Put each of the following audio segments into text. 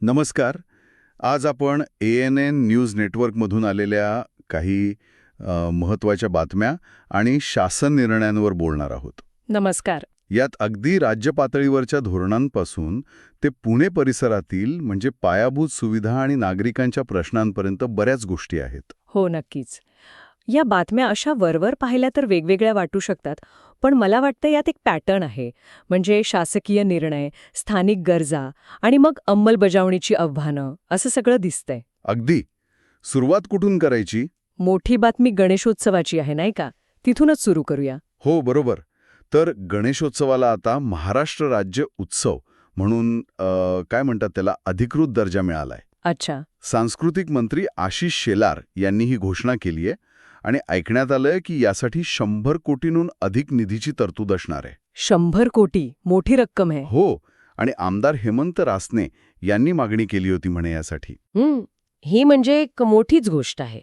नमस्कार. आज आपण ए एन एन न्यूज नेटवर्कमधून आलेल्या काही महत्त्वाच्या बातम्या आणि शासन निर्णयांवर बोलणार आहोत. नमस्कार. यात अगदी राज्य पातळीवरच्या धोरणांपासून ते पुणे परिसरातील म्हणजे पायाभूत सुविधा आणि नागरिकांच्या प्रश्नांपर्यंत बऱ्याच गोष्टी आहेत. हो नक्कीच. या बातम्या अशा वरवर पाहिल्या तर वेगवेगळ्या वाटू शकतात. पण मला वाटतं यात एक पॅटर्न आहे. म्हणजे शासकीय निर्णय स्थानिक गरजा आणि मग अंमलबजावणीची आव्हानं असं सगळं दिसतंय. अगदी. सुरुवात कुठून करायची? मोठी बातमी गणेशोत्सवाची आहे नाही का? तिथूनच सुरू करूया. हो बरोबर. तर गणेशोत्सवाला आता महाराष्ट्र राज्य उत्सव म्हणून अ, काय म्हणतात त्याला अधिकृत दर्जा मिळालाय. अच्छा. सांस्कृतिक मंत्री आशिष शेलार यांनी ही घोषणा केली आहे आणि ऐकण्यात आलंय की यासाठी शंभर कोटींहून अधिक निधीची तरतूद असणार आहे. शंभर कोटी? मोठी रक्कम आहे. हो आणि आमदार हेमंत रासने यांनी मागणी केली होती म्हणे यासाठी. हं, ही म्हणजे एक मोठीच गोष्ट आहे.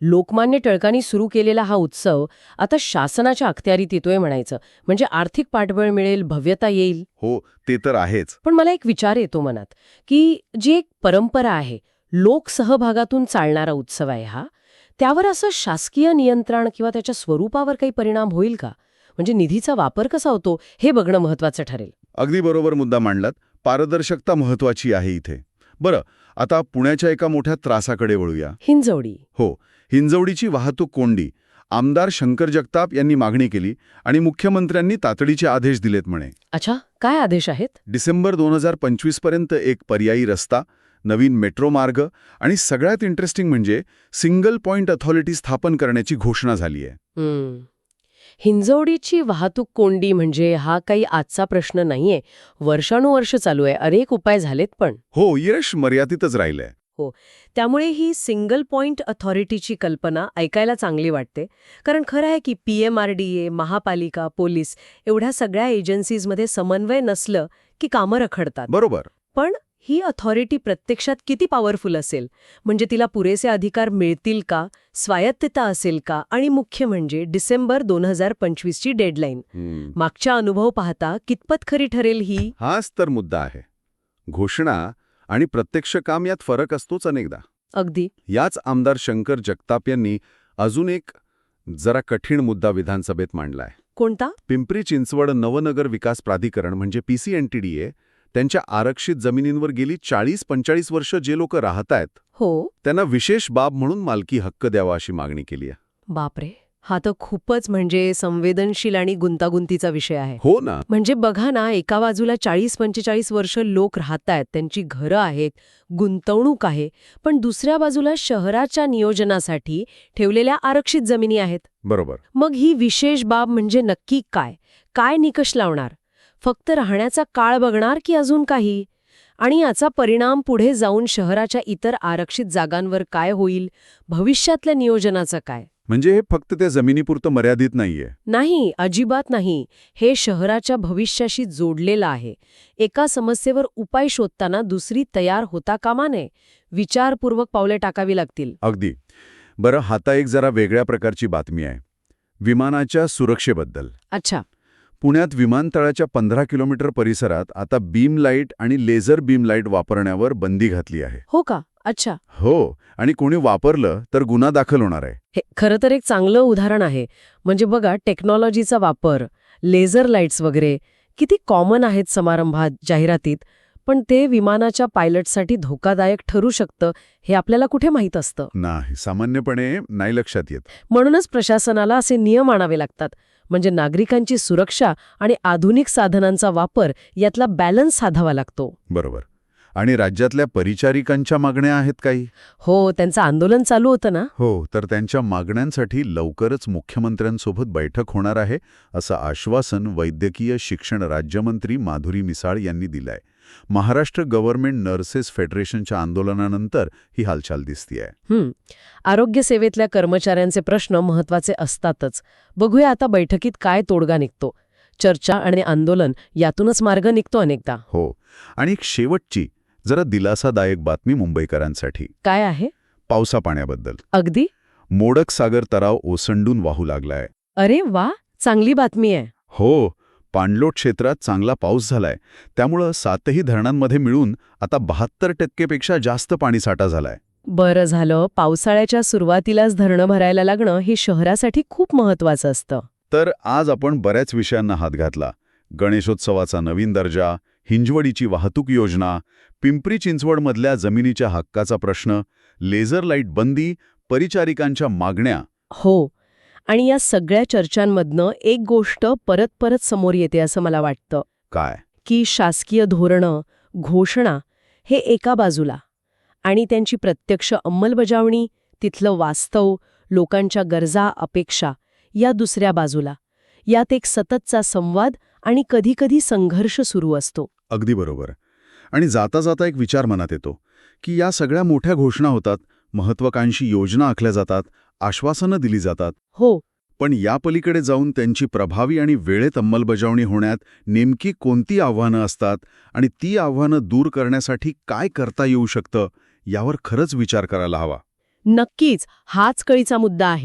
लोकमान्य टिळकांनी सुरू केलेला हा उत्सव आता शासनाच्या अखत्यारीत येतोय म्हणायचं. म्हणजे आर्थिक पाठबळ मिळेल भव्यता येईल. हो ते तर आहेच. पण मला एक विचार येतो मनात की जी एक परंपरा आहे लोकसहभागातून चालणारा उत्सव आहे हा त्यावर असं शासकीय नियंत्रण किंवा त्याच्या स्वरूपावर काही परिणाम होईल का? म्हणजे निधीचा वापर कसा होतो हे बघणं महत्वाचं ठरेल. अगदी बरोबर मुद्दा मांडलात. पारदर्शकता महत्वाची आहे इथे. बरं आता पुण्याच्या एका मोठ्या त्रासाकडे वळूया. हिंजवडी. हो हिंजवडीची वाहतूक कोंडी. आमदार शंकर जगताप यांनी मागणी केली आणि मुख्यमंत्र्यांनी तातडीचे आदेश दिलेत म्हणे. अच्छा काय आदेश आहेत? डिसेंबर दोन हजार पंचवीसपर्यंत एक पर्यायी रस्ता नवीन मेट्रो मार्ग आणि सगळ्यात इंटरेस्टिंग म्हणजे सिंगल पॉइंट अथॉरिटी स्थापन करण्याची घोषणा झाली आहे. हम्म. हिंजवडीची वाहतूक कोंडी म्हणजे हा काही आजचा प्रश्न नाहीये. वर्षानुवर्ष चालू आहे. अनेक उपाय झालेत पण. हो यश मर्यादितच राहिलंय. त्यामुळे ही सिंगल पॉइंट अथॉरिटीची कल्पना ऐकायला चांगली वाटते. कारण खरं आहे की P M R D A महापालिका पोलीस एवढ्या सगळ्या एजन्सीजमध्ये समन्वय नसलं की कामं रखडतात. बरोबर. पण ही अथॉरिटी प्रत्यक्षात किती पॉवरफुल असेल? म्हणजे तिला पुरेसे अधिकार मिळतील का? स्वायत्तता असेल का? आणि मुख्य म्हणजे डिसेंबर दोन हजार पंचवीसची डेडलाईन. मागच्या अनुभव पाहता कितपत खरी ठरेल ही? हाच तर मुद्दा आहे. घोषणा आणि प्रत्यक्ष काम यात फरक असतोच अनेकदा. अगदी. याच आमदार शंकर जगताप यांनी अजून एक जरा कठीण मुद्दा विधानसभेत मांडलाय. कोणता? पिंपरी चिंचवड नवनगर विकास प्राधिकरण म्हणजे पीसीएनटीडीए त्यांच्या आरक्षित जमिनींवर गेली चाळीस पंचाळीस वर्ष जे लोक राहत आहेत हो. त्यांना विशेष बाब म्हणून मालकी हक्क द्यावा अशी मागणी केली आहे. बापरे. हा तर खूपच म्हणजे संवेदनशील आणि गुंतागुंतीचा विषय आहे. हो ना. म्हणजे बघा ना एका बाजूला चाळीस पंचेचाळीस वर्ष लोक राहतायत त्यांची घरं आहेत गुंतवणूक आहे पण दुसऱ्या बाजूला शहराच्या नियोजनासाठी ठेवलेल्या आरक्षित जमिनी आहेत. बरोबर. मग ही विशेष बाब म्हणजे नक्की काय? काय निकष लावणार? फक्त राहण्याचा काळ बघणार की अजून काही? आणि याचा परिणाम पुढे जाऊन शहराच्या इतर आरक्षित जागांवर काय होईल? भविष्यातल्या नियोजनाचं काय? म्हणजे हे फक्त त्या जमिनीपुरतं मर्यादित नाहीये. नाही अजिबात नाही. हे शहराच्या भविष्याशी जोडलेलं आहे. एका समस्येवर उपाय शोधताना दुसरी तयार होता कामा नये. विचारपूर्वक पावले टाकावी लागतील. अगदी. बरं हाता एक जरा वेगळ्या प्रकारची बातमी आहे. विमानाच्या सुरक्षेबद्दल. अच्छा. पुण्यात विमानतळाच्या पंधरा किलोमीटर परिसरात आता बीम लाइट आणि लेझर बीम लाइट वापरण्यावर बंदी घातली आहे. हो का? अच्छा. हो आणि कोणी वापरलं तर गुन्हा दाखल होणार आहे. हे खरं तर एक चांगलं उदाहरण आहे. म्हणजे बघा टेक्नॉलॉजीचा वापर लेझर लाईट्स वगैरे किती कॉमन आहेत समारंभात जाहिरातीत पण ते विमानाच्या पायलटसाठी धोकादायक ठरू शकतं हे आपल्याला कुठे माहीत असतं? नाही सामान्यपणे नाही लक्षात येत. म्हणूनच प्रशासनाला असे नियम आणावे लागतात. म्हणजे नागरिकांची सुरक्षा आणि आधुनिक साधनांचा वापर यातला बॅलन्स साधावा लागतो. बरोबर. आणि राज्यातल्या परिचारिकांच्या मागण्या आहेत काही? हो त्यांचं आंदोलन चालू होतं ना? हो तर त्यांच्या मागण्यांसाठी लवकरच मुख्यमंत्र्यांसोबत बैठक होणार आहे असं आश्वासन वैद्यकीय शिक्षण राज्यमंत्री माधुरी मिसाळ यांनी दिलंय. महाराष्ट्र गव्हर्नमेंट नर्सेस फेडरेशनच्या आंदोलनानंतर ही हालचाल दिसतीये. आरोग्य सेवेतल्या कर्मचाऱ्यांचे प्रश्न महत्त्वाचे असतातच. बघूया आता बैठकीत काय तोडगा निघतो. चर्चा आणि आंदोलन यातूनच मार्ग निघतो अनेकदा. हो. आणि एक शेवटची जरा दिलासादायक बातमी मुंबईकरांसाठी. काय आहे? पावसा पाण्याबद्दल. अगदी? मोडक सागर तराव ओसंडून वाहू लागलाय. अरे वा! चांगली बातमी आहे. हो. पाणलोट क्षेत्रात चांगला पाऊस झालाय. त्यामुळं सातही धरणांमध्ये मिळून आता बहात्तर टक्केपेक्षा जास्त पाणीसाठा झालाय. बरं झालं. पावसाळ्याच्या सुरुवातीलाच धरणं भरायला लागणं हे शहरासाठी खूप महत्वाचं असतं. तर आज आपण बऱ्याच विषयांना हात घातला. गणेशोत्सवाचा नवीन दर्जा हिंजवडीची वाहतूक योजना पिंपरी चिंचवडमधल्या जमिनीच्या हक्काचा प्रश्न लेझर लाइट बंदी परिचारिकांच्या मागण्या. हो आणि या सगळ्या चर्चांमधनं एक गोष्ट परत परत समोर येते असं मला वाटतं. काय? की शासकीय धोरणं घोषणा हे एका बाजूला आणि त्यांची प्रत्यक्ष अंमलबजावणी तिथलं वास्तव लोकांच्या गरजा अपेक्षा या दुसऱ्या बाजूला. यात एक सततचा संवाद आणि कधीकधी संघर्ष सुरू असतो. अगदी बरोबर. आणि जाता जाता एक विचार मनात येतो की या सगळ्या मोठ्या घोषणा होतात महत्वाकांक्षी योजना आखल्या जातात आश्वासनं दिली जातात. हो. पण या पलीकडे जाऊन त्यांची प्रभावी आणि वेळेत अंमलबजावणी होण्यात नेमकी कोणती आव्हानं असतात आणि ती आव्हानं दूर करण्यासाठी काय करता येऊ शकतं यावर खरंच विचार करायला हवा. नक्कीच हाच कळीचा मुद्दा आहे.